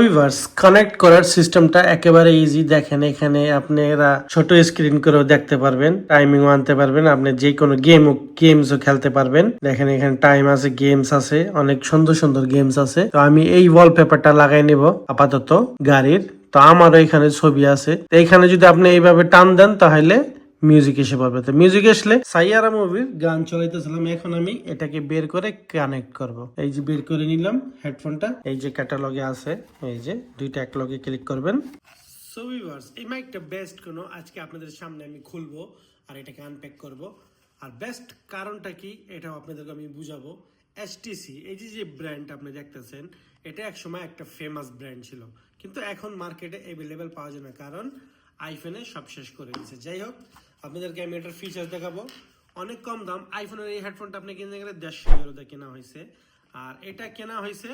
Viewers connect করার সিস্টেমটা একেবারে ইজি দেখেন এখানে আপনারা ছোট স্ক্রিন করেও দেখতে পারবেন টাইমিং আনতে পারবেন, আপনি যে কোনো গেম গেমসও খেলতে পারবেন। দেখেন এখানে টাইম আছে গেমস আছে, অনেক সুন্দর সুন্দর গেমস আছে। তো আমি এই ওয়ালপেপারটা লাগাই নেব আপাতত গাড়ির। তো আমারও এখানে ছবি আছে। তো এখানে যদি আপনি এইভাবে টান দেন তাহলে মিউজিক এসে পাবে তো মিউজিক আসলে সাইয়ারা মুভির গান চলাইতেছিলাম, এখন আমি এটাকে বের করে কানেক্ট করব। এই যে বের করে নিলাম হেডফোনটা এই যে ক্যাটালগে আছে, এই যে দুইটা এক লগে ক্লিক করবেন। সো ভিউয়ার্স এই মাইকটা বেস্ট কোনো, আজকে আপনাদের সামনে আমি খুলবো আর এটাকে আনপ্যাক করব। আর বেস্ট কারণটা কি, এটাও আপনাদেরকে আমি বুঝাবো। এসটিসি এই যে যে ব্র্যান্ড আপনি দেখতেছেন, এটা একসময় একটা ফেমাস ব্র্যান্ড ছিল। কিন্তু এখন মার্কেটে অ্যাভেলেবেল পাওয়া যায় না, কারণ আইফোনে সব শেষ করে দিয়েছে। যাই হোক আপনাদেরকে আমি এটার ফিচার্স দেখাবো। অনেক কম দাম। আইফোনের এই হেডফোনটা আপনি কিনতে গেলে দেড়শো ইউরোতে কেনা হয়েছে। আর এটা কেনা হয়েছে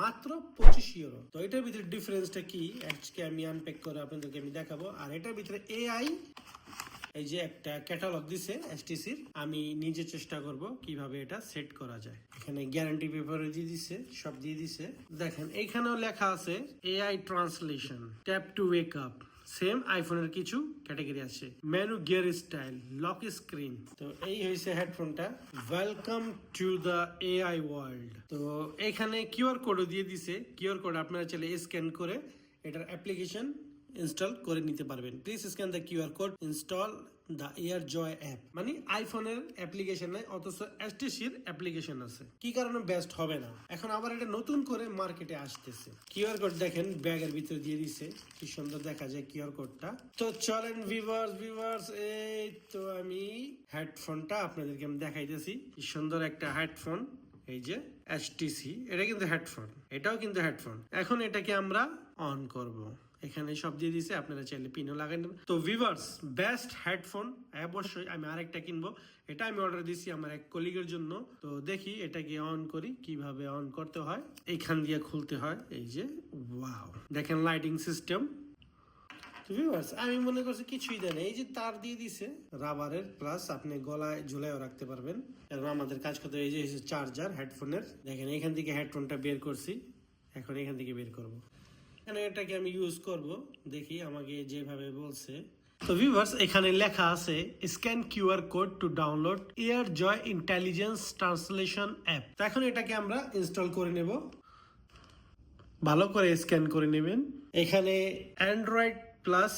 মাত্র পঁচিশ ইউরো তো এটার ভিতরে ডিফারেন্সটা কি? আজকে আমি আনপ্যাক করে আপনাদেরকে আমি দেখাবো। আর এটার ভিতরে এআই এই যে একটা ক্যাটালগ দিছে এসটিসির আমি নিজে চেষ্টা করব কীভাবে এটা সেট করা যায়। এখানে গ্যারান্টি পেপার দিয়ে দিছে, সব দিয়ে দিছে। দেখেন, এইখানেও লেখা আছে AI translation tap to wake up same আইফোনের কিছু ক্যাটাগরি আছে। Menu gear style lock screen তো এই হয়েছে হেডফোনটা welcome to the AI world তো এখানে কিউআর কোডও দিয়ে দিছে। কিউআর কোড আপনারা চাইলে স্ক্যান করে এটার অ্যাপ্লিকেশন ইনস্টল করে নিতে পারবেন। Please scan the QR code install the air joy app মানে আইফোনের অ্যাপ্লিকেশন নাই, অথচ এসটিসির অ্যাপ্লিকেশন আছে। কি কারণে বেস্ট হবে না? এখন আবার এটা নতুন করে মার্কেটে আসতেছে। কিউআর কোড দেখেন ব্যাগের ভিতরে দিয়ে দিছে। কি সুন্দর দেখা যায় কিউআর কোডটা তো চলেন ভিভার্স ভিভার্স এই তো আমি হেডফোনটা আপনাদেরকে আমি দেখাইতেছি। কি সুন্দর একটা হেডফোন এই যে এসটিসি এটা কিন্তু হেডফোন এটাও কিন্তু হেডফোন এখন এটাকে আমরা অন করব। এখানে সব দিয়ে দিছে আপনারা চাইলে পিনও লাগাই নেবেন। তো ভিভার্স বেস্ট হেডফোন অবশ্যই আমি আরেকটা কিনবো। এটা আমি অর্ডার দিছি আমার এক কলিগের জন্য। তো দেখি এটাকে অন করি, কীভাবে অন করতে হয়। এইখান দিয়ে খুলতে হয়, এই যে ওয়াও দেখেন লাইটিং সিস্টেম আমি মনে করছি কিছুই দেয় না। এই যে তার দিয়ে দিছে রাবারের প্লাস আপনি গলায় ঝুলাইও রাখতে পারবেন। এবং আমাদের কাজ করতে এই যে চার্জার হেডফোনের দেখেন এখান থেকে হেডফোনটা বের করছি। এখন এখান থেকে বের করব। এখানে এটাকে আমি ইউজ করব। দেখি আমাকে যেভাবে বলছে। তো ভিভার্স এখানে লেখা আছে scan QR code to download air joy intelligence translation app এখন এটাকে আমরা ইনস্টল করে নেব। ভালো করে স্ক্যান করে নেবেন। এখানে অ্যান্ড্রয়েড প্লাস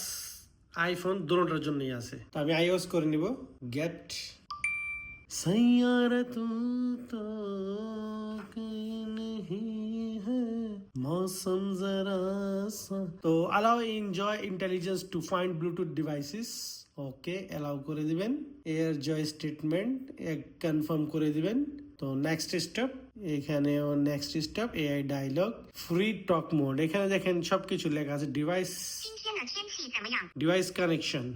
আইফোন দুটোর জন্যই আছে। তো আমি আইওস করে নিব। গেট সাইয়ারা তু তো awesome, zara. তো allow enjoy intelligence to find bluetooth devices. Okay allow করে দিবেন। এর জয় স্টেটমেন্ট কনফার্ম করে দিবেন। তো নেক্সট স্টেপ এখানে next step AI dialogue free talk mode এখানে দেখেন সবকিছু লেখা আছে device device connection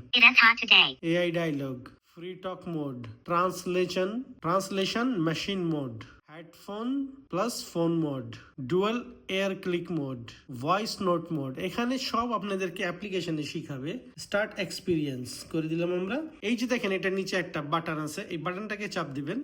AI dialogue free talk mode translation translation machine mode headphone plus phone mode, dual air click mode, voice note mode এখানে সব আপনাদেরকে অ্যাপ্লিকেশনে শিখাবে। স্টার্ট এক্সপিরিয়েন্স করে দিলাম আমরা। এই যে দেখেন এটা নিচে একটা বাটন আছে। এই বাটনটাকে চাপ দিবেন।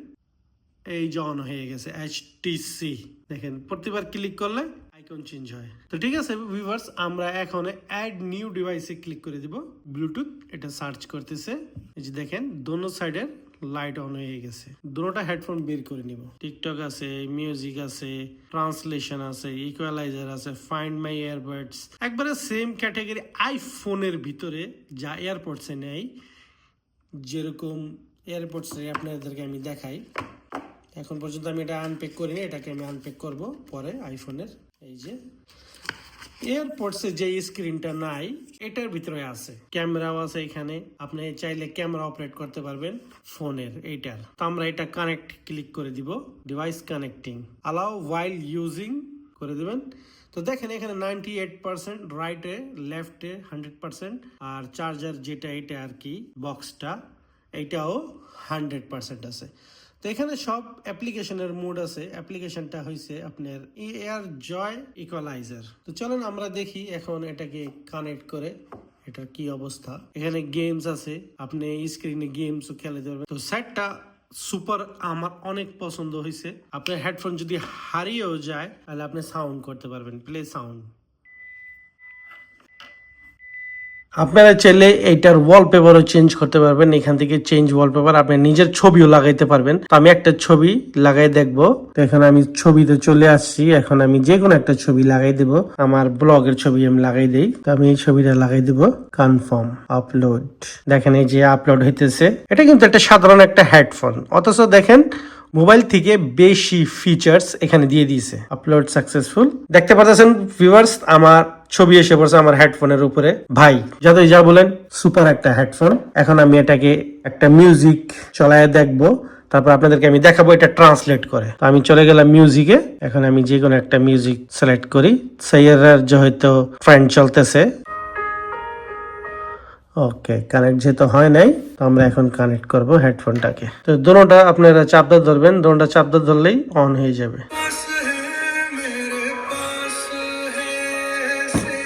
এই যে অন হয়ে গেছে এইচটিসি দেখেন প্রতিবার ক্লিক করলে আইকন চেঞ্জ হয়। তো ঠিক আছে ভিউয়ার্স আমরা এখন অ্যাড নিউ ডিভাইসে ক্লিক করে দিব। ব্লুটুথ এটা সার্চ করতেছে। এই যে দেখেন দোনো সাইডের লাইট অন হয়ে গেছে। দুটোটা হেডফোন বের করে নিব। টিকটক আছে মিউজিক আছে ট্রান্সলেশন আছে ইকুয়ালাইজার আছে ফাইন্ড মাই এয়ারবাডস একবারে সেম ক্যাটাগরি আইফোনের ভিতরে যা এয়ারপোর্টসে নেয় যেরকম এয়ারপোর্টসে আপনাদেরকে আমি দেখাই। এখন পর্যন্ত আমি এটা আনপ্যাক করিনি, এটাকে আমি আনপ্যাক করব পরে আইফোনের এই যে এয়ারপোর্টসে যে স্ক্রিনটা নাই, এটার ভিতরে আছে। ক্যামেরাও আছে এখানে। আপনি চাইলে ক্যামেরা অপারেট করতে পারবেন ফোনের এইটার। তো আমরা এটা কানেক্ট ক্লিক করে দিব device connecting allow while using করে দিবেন। তো দেখেন এখানে নাইনটি এইট পার্সেন্ট রাইটে লেফটে হান্ড্রেড পার্সেন্ট আর চার্জার যেটা, এটা আর কি বক্সটা এইটাও হান্ড্রেড পার্সেন্ট আছে। তো এখানে সব অ্যাপ্লিকেশনের মোড আছে। অ্যাপ্লিকেশনটা হয়েছে আপনার এয়ার জয় ইকুয়ালাইজার। তো চলেন আমরা দেখি এখন এটাকে কানেক্ট করে এটার কি অবস্থা। এখানে গেমস আছে, আপনি স্ক্রিনে গেমসও খেলাতে পারবেন তো সেটটা সুপার আমার অনেক পছন্দ হয়েছে আপনার হেডফোন যদি হারিয়েও যায়, তাহলে আপনি সাউন্ড করতে পারবেন, প্লে সাউন্ড। আপনারা চাইলে এইটার ওয়ালপেপারও চেঞ্জ করতে পারবেন। এখান থেকে চেঞ্জ ওয়ালপেপার আপনি নিজের ছবিও লাগাইতে পারবেন। তো আমি একটা ছবি লাগাই দেখব। তো এখানে আমি ছবিতে চলে আসছি। এখন আমি যে কোনো একটা ছবি লাগাই দেব। আমার ব্লগের ছবি আমি লাগাই দেই। তো আমি এই ছবিটা লাগাই দেব। কনফার্ম আপলোড দেখেন এই যে আপলোড হইতেছে। এটা কিন্তু একটা সাধারণ একটা হেডফোন অথচ দেখেন মোবাইল থেকে বেশি ফিচার্স এখানে দিয়ে দিয়েছে। আপলোড সাকসেসফুল দেখতে পাচ্ছেন ভিউয়ার্স আমার ছবি এসে পড়ছে আমার হেডফোনের উপরে। ভাই, যতই যা বলেন সুপার একটা হেডফোন এখন আমি এটাকে একটা মিউজিক চলায় দেখব। তারপর আপনাদেরকে আমি দেখাবো এটা ট্রান্সলেট করে। তো আমি চলে গেলাম মিউজিকে এখন আমি যে কোনো একটা মিউজিক সিলেক্ট করি। সাইয়ার যে হয়তো ট্রেন্ড চলতেছে। ওকে কানেক্ট যেহেতু হয় নাই, তো আমরা এখন কানেক্ট করব হেডফোনটাকে তো দোনোটা আপনারা চাপদা ধরবেন, দোনোটা চাপদা ধরলেই অন হয়ে যাবে।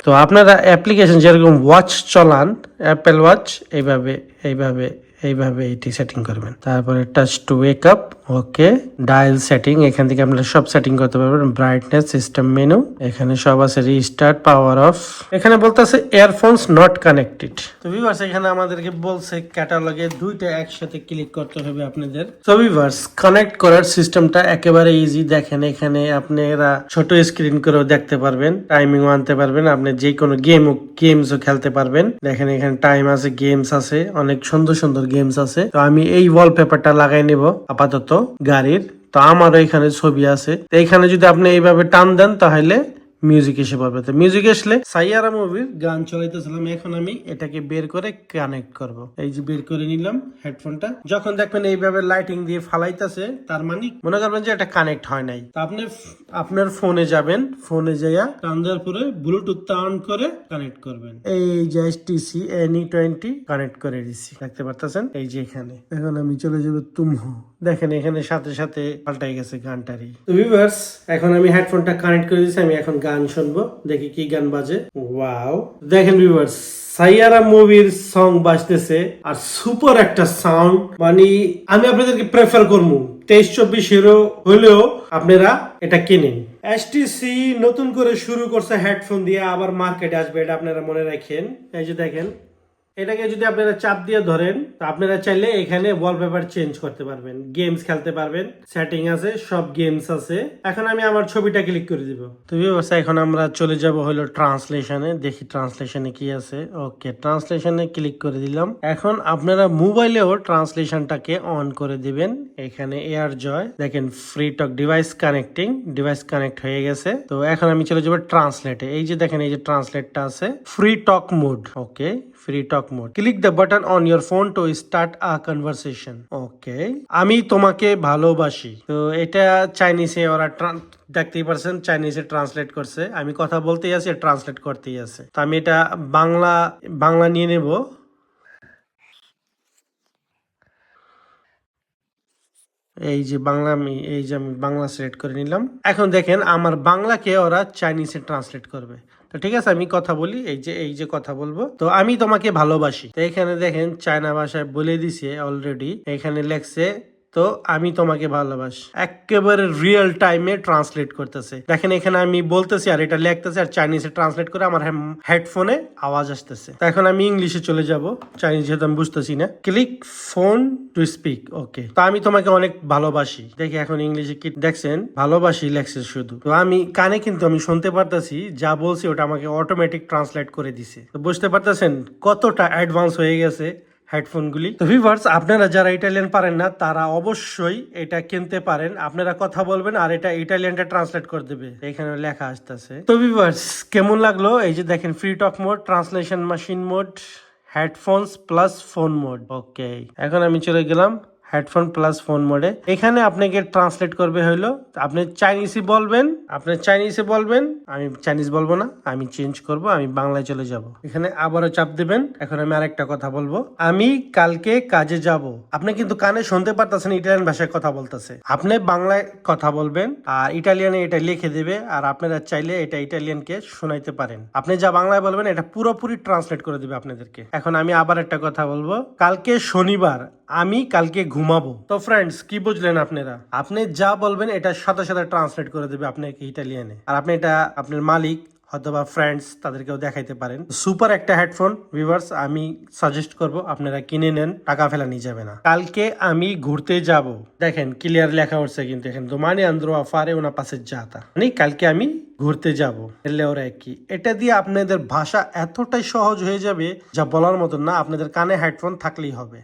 তো আপনারা অ্যাপ্লিকেশন যেরকম ওয়াচ চলান অ্যাপেল ওয়াচ এইভাবে এইভাবে এইভাবে এটি সেটিং করবেন। তারপরে touch to wake up okay dial setting এখান থেকে আপনারা সব সেটিং করতে পারবেন ব্রাইটনেস সিস্টেম মেনু এখানে সব আছে রিস্টার্ট পাওয়ার অফ এখানে বলতেছে ইয়ারফোনস নট কানেক্টেড তো ভিভার্স এখানে আমাদেরকে বলছে ক্যাটালগে দুইটা একসাথে ক্লিক করতে হবে আপনাদের। তো ভিভার্স কানেক্ট করার সিস্টেমটা একেবারে ইজি দেখেন এখানে আপনারা ছোট স্ক্রিন করেও দেখতে পারবেন টাইমিং আনতে পারবেন, আপনি যে কোনো গেম গেমসও খেলতে পারবেন। দেখেন এখানে টাইম আছে গেমস আছে, অনেক সুন্দর সুন্দর গেমস আছে। তো আমি এই ওয়ালপেপারটা লাগাই নিব আপাতত গাড়ির। তো আমারও এখানে ছবি আছে। এখানে যদি আপনি এইভাবে টান দেন তাহলে মিউজিক এসে পারবে তো মিউজিক আসলে সাইয়ারা মুভির গান চলাইতেছিলাম, এখন আমি এটাকে বের করে কানেক্ট করব। এই যে বের করে নিলাম হেডফোনটা যখন দেখবেন এইভাবে লাইটিং দিয়ে ফালাইতেছে, তার মানে মনে করবেন যে এটা কানেক্ট হয় নাই। তা আপনি আপনার ফোনে যাবেন ফোনে যাইয়া টান দেওয়ার পরে ব্লুটুথ অন করে কানেক্ট করবেন। এই যে এসটিসি এনি টোয়েন্টি কানেক্ট করে দিছি। দেখতে পারতেছেন? এই যে এখানে। এখন আমি চলে যাব তুমহু। দেখেন, এখানে সাথে সাথে পাল্টাই গেছে গানটারই। তো এখন আমি হেডফোনটা কানেক্ট করে দিয়েছি আমি এখন গান শুনব। দেখি কি গান বাজে। ওয়াও দেখেন ভিউয়ার্স সাইয়ারা মুভির সং বাজতেছে, আর সুপার একটা সাউন্ড মানে আমি আপনাদেরকে প্রেফার করব। তেইশ চব্বিশ হিরো হলেও আপনারা এটা কিনেন। এসটিসি নতুন করে শুরু করছে হেডফোন দিয়ে, আবার মার্কেটে আসবে, এটা আপনারা মনে রাখেন। এই যে দেখেন এটাকে যদি আপনারা চাপ দিয়ে ধরেন তো আপনারা চাইলে এখানে ওয়ালপেপার চেঞ্জ করতে পারবেন। গেমস খেলতে পারবেন। সেটিং আছে সব গেমস আছে। এখন আমি আমার ছবিটা ক্লিক করে দিব। তো ভিউয়ার্স, এখন আমরা চলে যাব হলো ট্রান্সলেশনে দেখি ট্রান্সলেশনে কি আছে। ওকে ট্রান্সলেশনে ক্লিক করে দিলাম। এখন আপনারা মোবাইলেও ট্রান্সলেশনটাকে অন করে দিবেন। এখানে এয়ার জয় দেখেন free talk device connecting device connect হয়ে গেছে। তো এখন আমি চলে যাব ট্রান্সলেটে এই যে দেখেন এই যে ট্রান্সলেটটা আছে। Free talk mode okay free talk mode click the button on your phone to start a conversation okay আমি তোমাকে ভালোবাসি। তো এটা চাইনিজে ওরা দেখতেই পারছেন চাইনিজে ট্রান্সলেট করছে। আমি কথা বলতেই আছি ট্রান্সলেট করতেই আছে। তো আমি এটা বাংলা বাংলা নিয়ে নেব। এই যে বাংলা আমি, এই যে আমি বাংলা সিলেক্ট করে নিলাম। এখন দেখেন আমার বাংলাকে ওরা চাইনিজে ট্রান্সলেট করবে। তো ঠিক আছে, আমি কথা বলি, এই যে এই যে কথা বলব। তো আমি তোমাকে ভালোবাসি। তো এখানে দেখেন চায়না ভাষায় বলে দিছে অলরেডি এখানে লেখছে তো আমি তোমাকে ভালোবাসি। একেবারে রিয়েল টাইমে ট্রান্সলেট করতেছে। দেখেন এখানে আমি বলতেছি আর এটা লিখতেছে আর চাইনিজে ট্রান্সলেট করে আমার হেডফোনে আওয়াজ আসতেছে। তো এখন আমি ইংলিশে চলে যাব। চাইনিজ যেহেতু আমি বুঝতেছি না। Click phone to speak okay তো আমি তোমাকে অনেক ভালোবাসি। দেখি এখন ইংলিশে কি দেখছেন? ভালোবাসি লেখছে শুধু। তো আমি কানে কিন্তু আমি শুনতে পারতেছি, যা বলছি ওটা আমাকে অটোমেটিক ট্রান্সলেট করে দিছে। তো বুঝতে পারতেছেন কতটা অ্যাডভান্স হয়ে গেছে? হেডফোনগুলি। তো ভিভার্স আপনারা যারা ইটালিয়ান পারেন না, তারা অবশ্যই এটা কিনতে পারেন। আপনারা কথা বলবেন আর এটা ইটালিয়ানটা ট্রান্সলেট করে দেবে। এখানে লেখা আসতেছে। তো ভিভার্স কেমন লাগল? এই যে দেখেন free talk mode translation machine mode headphones plus phone mode okay এখন আমি চলে গেলাম। হেডফোন প্লাস ফোন মোডে এখানে আপনাকে ট্রান্সলেট করবে হইল, আপনি চাইনিজই বলবেন, আপনি চাইনিজে বলবেন, আমি চাইনিজ বলব না, আমি চেঞ্জ করব, আমি বাংলায় চলে যাব। এখানে আবারও চাপ দেবেন, এখন আমি আরেকটা কথা বলব। আমি কালকে কাজে যাব। আপনি কিন্তু কানে শুনতে পারতেছেন ইটালিয়ান ভাষায় কথা বলতেছে। আপনি বাংলায় কথা বলবেন, আর ইটালিয়ানে এটা লিখে দেবে, আর আপনারা চাইলে এটা ইটালিয়ানকে শোনাইতে পারেন। আপনি যা বাংলায় বলবেন, এটা পুরোপুরি ট্রান্সলেট করে দিবে আপনাদেরকে। এখন আমি আবার একটা কথা বলব। কালকে শনিবার, আমি কালকে ঘুমাবো। তো ফ্রেন্ডস কি বুঝলেন আপনারা? আপনি যা বলবেন, এটা সাথে সাথে ট্রান্সলেট করে দেবে আপনাকে ইটালিয়ানে আর আপনি এটা, আপনার মালিক হয়তো বা ফ্রেন্ডস তাদেরকেও দেখাইতে পারেন। সুপার একটা হেডফোন ভিভার্স আমি সাজেস্ট করব আপনারা কিনে নেন, টাকা ফেলা নিয়ে যাবে না। কালকে আমি ঘুরতে যাব। দেখেন ক্লিয়ার লেখা উঠছে কিন্তু এখানে। দোমানি আন্দ্রো আফারে ওনা পাশে যাতা। মানে কালকে আমি ঘুরতে যাব। এলে ওরা কি? এটা দিয়ে আপনাদের ভাষা এতটাই সহজ হয়ে যাবে, যা বলার মতন না, আপনাদের কানে হেডফোন থাকলেই হবে।